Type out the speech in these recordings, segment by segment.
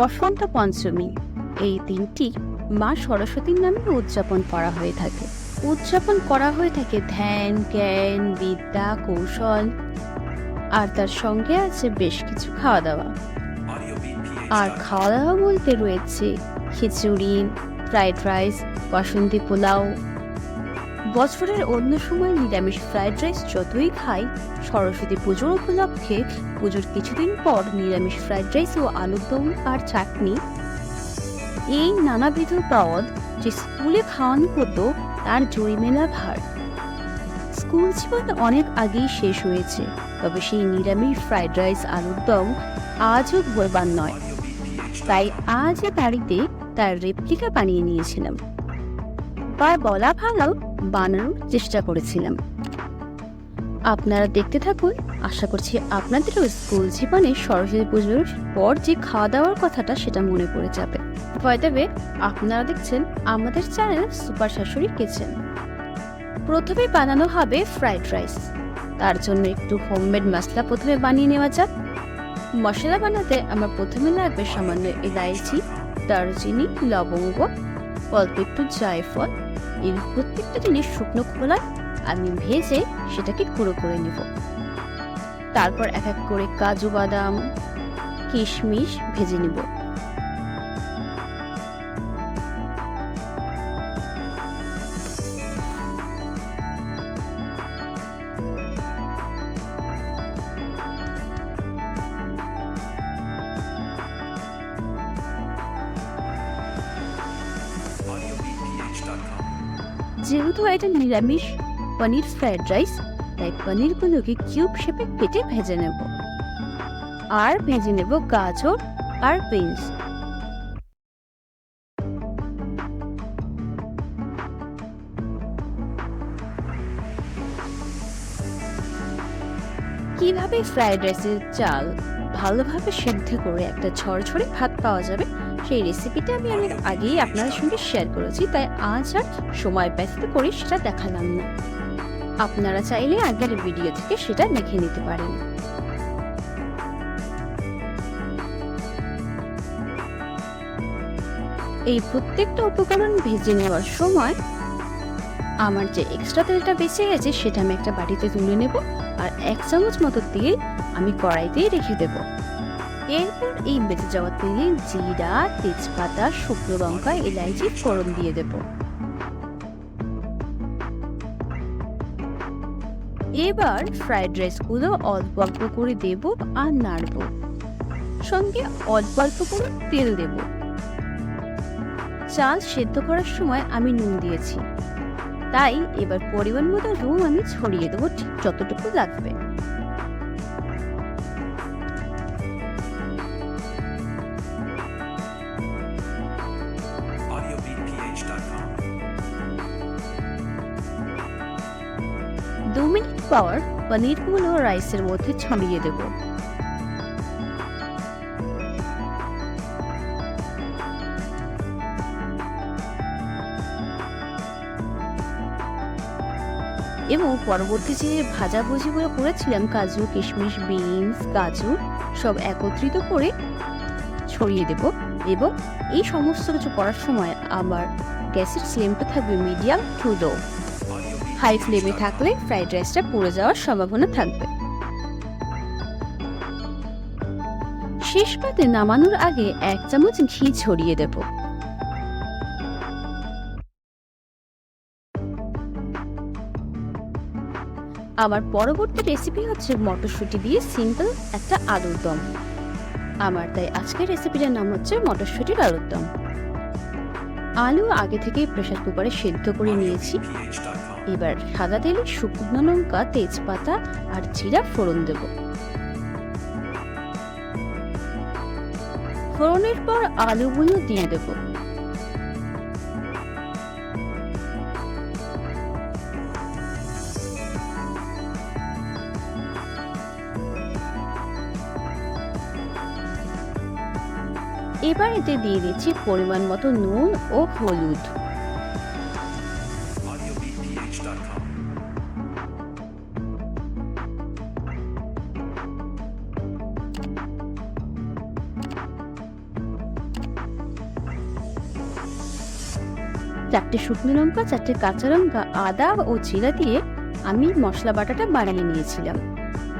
বসন্ত পঞ্চমী। এই দিনটি মা সরস্বতীর নামে উদযাপন করা হয়ে থাকে। উদযাপন করা হয়ে থাকে ধ্যান, জ্ঞান, বিদ্যা, কৌশল। আর তার সঙ্গে আছে বেশ কিছু খাওয়া দাওয়া আর খাওয়া দাওয়া বলতে রয়েছে খিচুড়ি, ফ্রাইড রাইস, বাসন্তী পোলাও বছরের অন্য সময় নিরামিষ ফ্রাইড রাইস যতই খাই, সরস্বতী পুজোর উপলক্ষে পুজোর কিছুদিন পর নিরামিষ ফ্রাইড রাইস ও আলুর দম আর চাটনি। এই নানাবিধ পদ যে স্কুলে খাওয়ানো হতো, তার জরিমেলা ভার। স্কুল জীবন অনেক আগেই শেষ হয়েছে, তবে সেই নিরামিষ ফ্রাইড রাইস, আলুর দম আজও ভোরবার নয়। তাই আজ বাড়িতে তার রেপ্লিকা বানিয়ে নিয়েছিলাম। বা বলা ভালো বানানোর চেষ্টা করেছিলাম। আপনারা দেখতে থাকুন, আশা করছি আপনাদেরও স্কুল জীবনে সরস্বতী পুজোর পর যে খাওয়া দাওয়ার কথাটা সেটা মনে পড়ে যাবে। ভয় আপনারা দেখছেন আমাদের চ্যানেল সুপার শাশুড়ি কিচেন। প্রথমে বানানো হবে ফ্রাইড রাইস। তার জন্য একটু হোমমেড মশলা প্রথমে বানিয়ে নেওয়া যাক। মশলা বানাতে আমার প্রথমে লাগবে সামান্য এলাইচি দারচিনি, লবঙ্গ, অল্প একটু জায়ফল এই প্রত্যেকটা জিনিস শুকনো খোলায় আমি ভেজে সেটাকে গুঁড়ো করে নেব। তারপর এক এক করে কাজু বাদাম, কিশমিশ ভেজে নেব। যেহেতু এটা নিরামিষ পনির ফ্রাইড রাইস, তাই পনিরগুলোকে কিউব শেপে কেটে ভেজে নেব। আর ভেজে নেব গাজর আর বিনস। কীভাবে ফ্রাইড রাইসের চাল ভালোভাবে সেদ্ধ করে একটা ঝরঝরে ভাত পাওয়া যাবে সেই রেসিপিটা আমি অনেক আগেই আপনাদের সঙ্গে শেয়ার করেছি, তাই আজ আর সময় ব্যস্ত করে সেটা দেখালাম না। আপনারা চাইলে আগের ভিডিও থেকে সেটা দেখে নিতে পারেন। এই প্রত্যেকটা উপকরণ ভেজে নেওয়ার সময় আমার যে এক্সট্রা তেলটা বেঁচে গেছে, সেটা আমি একটা বাটিতে তুলে নেব আর এক চামচ মতো তেল আমি কড়াইতেই রেখে দেব। এরপর এই বেঁচে যাওয়া তেলে জিরা, তেজপাতা, শুকনো লঙ্কা, এলাইচি, ফোড়ন দিয়ে দেব। এবার ফ্রাইড রাইসগুলো অল্প অল্প করে দেব আর নাড়ব। সঙ্গে অল্প অল্প করে তেল দেব। চাল সেদ্ধ করার সময় আমি নুন দিয়েছি। তাই এবার পরিমাণ মতো রুম আমি ছড়িয়ে দেবো ঠিক যতটুকু লাগবে। মিনিট পর পনিরগুলো রাইসের মধ্যে ছড়িয়ে দেব। এবং পরবর্তী যে ভাজাভুজিগুলো করেছিলাম, কাজু, কিশমিশ, বিনস, কাজু, সব একত্রিত করে ছড়িয়ে দেব এবং এই সমস্ত কিছু করার সময় আমার গ্যাসের ফ্লেমটা থাকবে মিডিয়াম টু লো। হাই ফ্লেমে থাকলে ফ্রাইড রাইসটা পুড়ে যাওয়ার সম্ভাবনা থাকবে। শেষ পাতে নামানোর আগে এক চামচ ঘি ছড়িয়ে দেব। আমার পরবর্তী রেসিপি হচ্ছে মটরশুঁটি দিয়ে সিম্পল একটা আলুর দম। আমার তাই আজকের রেসিপিটার নাম হচ্ছে মটরশুঁটির আলুর দম। আলু আগে থেকেই প্রেশার কুকারে সেদ্ধ করে নিয়েছি। এবার সাদা তেলে, শুকনো লঙ্কা, তেজপাতা আর জিরা ফোড়ন দেব। ফোড়নের পর আলুগুলো দিয়ে দেব। এবার এতে দিয়ে দিচ্ছি পরিমাণ মতো নুন ও হলুদ। চারটে শুকনো লঙ্কা, চারটে কাঁচা লঙ্কা, আদা ও জিরা দিয়ে আমি মশলা বাটাটা বানিয়ে নিয়েছিলাম।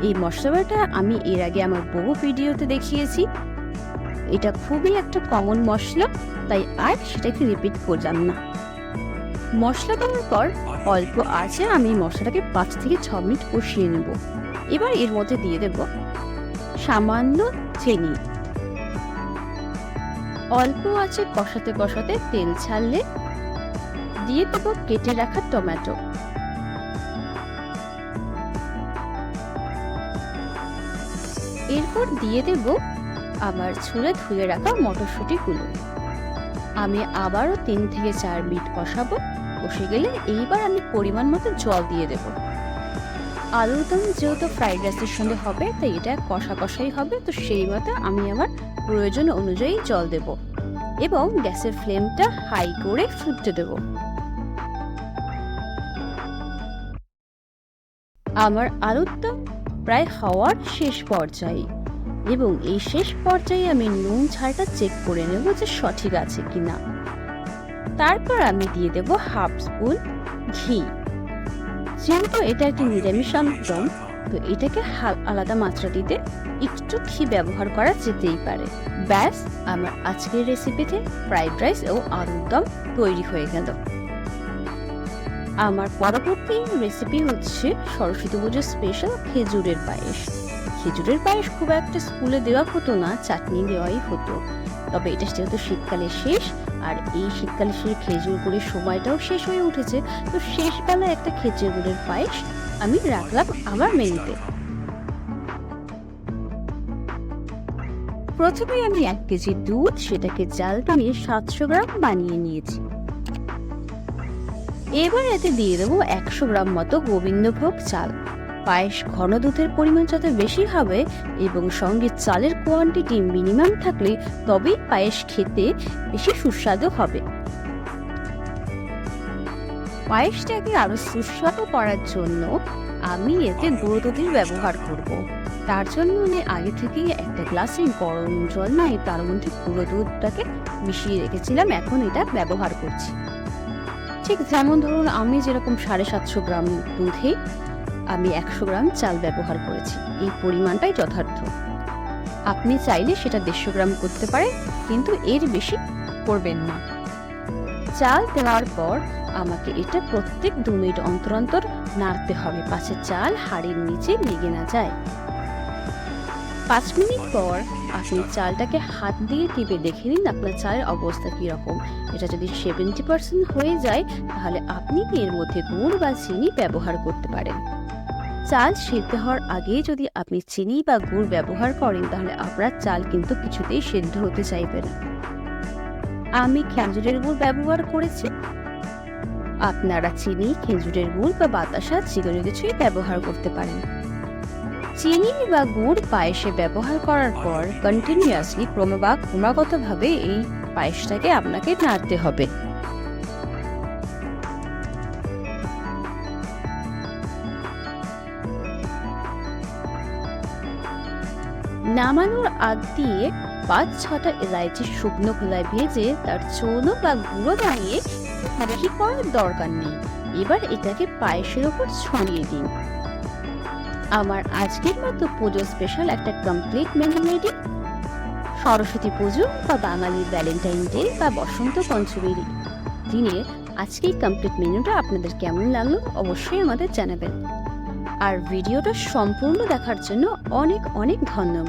এই মশলা বাটা আমি এর আগে আমার বহু ভিডিওতে দেখিয়েছি। এটা খুবই একটা কমন মশলা, তাই আর সেটাকে রিপিট করলাম না। মশলা দেওয়ার পর অল্প আছে আমি মশলাটাকে পাঁচ থেকে ছ মিনিট কষিয়ে নেব। এবার এর মধ্যে দিয়ে দেব সামান্য চিনি। অল্প আছে কষাতে কষাতে তেল ছাড়লে দিয়ে দেব কেটে রাখা টমেটো। এরপর দিয়ে দেব আমার ছুলে ধুয়ে রাখা মটরশুঁটিগুলো আমি আবারও তিন থেকে চার মিনিট কষাবো, কষে গেলে এইবার আমি পরিমাণ মতো জল দিয়ে দেব। আলুর দম যেহেতু ফ্রাইড রাইসের সঙ্গে হবে, তাই এটা কষা কষাই হবে, তো সেই মতো আমি আমার প্রয়োজন অনুযায়ী জল দেব এবং গ্যাসের ফ্লেমটা হাই করে ফুটতে দেব। আমার আলুর দম প্রায় হওয়ার শেষ পর্যায়ে। এবং এই শেষ পর্যায়ে আমি নুন ঝালটা চেক করে নেব যে সঠিক আছে কিনা। তারপর আমি দিয়ে দেব হাফ স্পুন ঘি। যেহেতু এটা একটি নিরামিষ দম তো এটাকে আলাদা মাত্রা দিতে একটু ঘি ব্যবহার করা যেতেই পারে। ব্যাস, আমার আজকের রেসিপিতে ফ্রাইড রাইস ও আলুর দম তৈরি হয়ে গেল। আমার পরবর্তী রেসিপি হচ্ছে সরস্বতী পুজোর স্পেশাল খেজুরের পায়েস। খেজুরের পায়েস খুব একটা স্কুলে দেওয়া হতো না, চাটনি দেওয়াই হতো। তবে এটা যেহেতু শীতকালে শেষ, আর এই শীতকালে শেষ খেজুর গুড়ের সময়টাও শেষ হয়ে উঠেছে, তো শেষ বেলায় একটা খেজুর গুড়ের পায়েস আমি রাখলাম আমার মেনুতে। প্রথমে আমি এক কেজি দুধ, সেটাকে জাল টানিয়ে সাতশো গ্রাম বানিয়ে নিয়েছি। এবার এতে দিয়ে দেবো একশো গ্রাম মতো গোবিন্দভোগ চাল। পায়েস ঘন দুধের পরিমাণ যত বেশি হবে এবং সঙ্গে চালের কোয়ান্টিটি মিনিমাম থাকলে তবেই পায়েস খেতে বেশি সুস্বাদু হবে পায়েসটাকে আরও সুস্বাদু করার জন্য আমি এতে গুঁড়ো দুধের ব্যবহার করব। তার জন্য আমি আগে থেকেই একটা গ্লাসে গরম জল নাই তার মধ্যে গুঁড়ো দুধটাকে মিশিয়ে রেখেছিলাম, এখন এটা ব্যবহার করছি ঠিক যেমন ধরুন আমি যেরকম সাড়ে সাতশো গ্রাম দুধে আমি একশো গ্রাম চাল ব্যবহার করেছি। এই পরিমাণটাই যথার্থ। আপনি চাইলে সেটা দেড়শো গ্রাম করতে পারেন কিন্তু এর বেশি করবেন না। চাল দেওয়ার পর আমাকে এটা প্রত্যেক দু মিনিট অন্তর অন্তর নাড়তে হবে পাশে চাল হাড়ির নিচে লেগে না যায়। পাঁচ মিনিট পর আপনি চালটাকে হাত দিয়ে টিপে দেখে নিন, আপনার চালের অবস্থা কীরকম। এটা যদি সেভেন্টি পার্সেন্ট হয়ে যায়, তাহলে আপনি এর মধ্যে গুড় বা চিনি ব্যবহার করতে পারেন। চাল সেদ্ধ হওয়ার আগে যদি আপনি চিনি বা গুড় ব্যবহার করেন, তাহলে আপনার চাল কিন্তু কিছুতেই সেদ্ধ হতে চাইবে না। আমি খেজুরের গুড় ব্যবহার করেছি। আপনারা চিনি, খেজুরের গুড় বা বাতাসা যে কোনো কিছুই ব্যবহার করতে পারেন। চিনি বা গুড় পায়েসে ব্যবহার করার পর কন্টিনিউয়াসলি ক্রমবা ক্রমাগতভাবে এই পায়েসটাকে আপনাকে নাড়তে হবে। নামানোর আগ দিয়ে পাঁচ ছটা এলাইচি শুকনো খোলায় ভেজে তার চৌনো বা গুঁড়ো দাঁড়িয়ে বেশি করার দরকার নেই। এবার এটাকে পায়েসের ওপর ছড়িয়ে দিন। আমার আজকের মতো পুজো স্পেশাল একটা কমপ্লিট মেনু রেডি সরস্বতী পুজো বা বাঙালির ভ্যালেন্টাইন ডে বা বসন্ত পঞ্চমীর দিনে আজকে এই কমপ্লিট মেনুটা আপনাদের কেমন লাগল অবশ্যই আমাদের জানাবেন। আর ভিডিওটা সম্পূর্ণ দেখার জন্য অনেক অনেক ধন্যবাদ।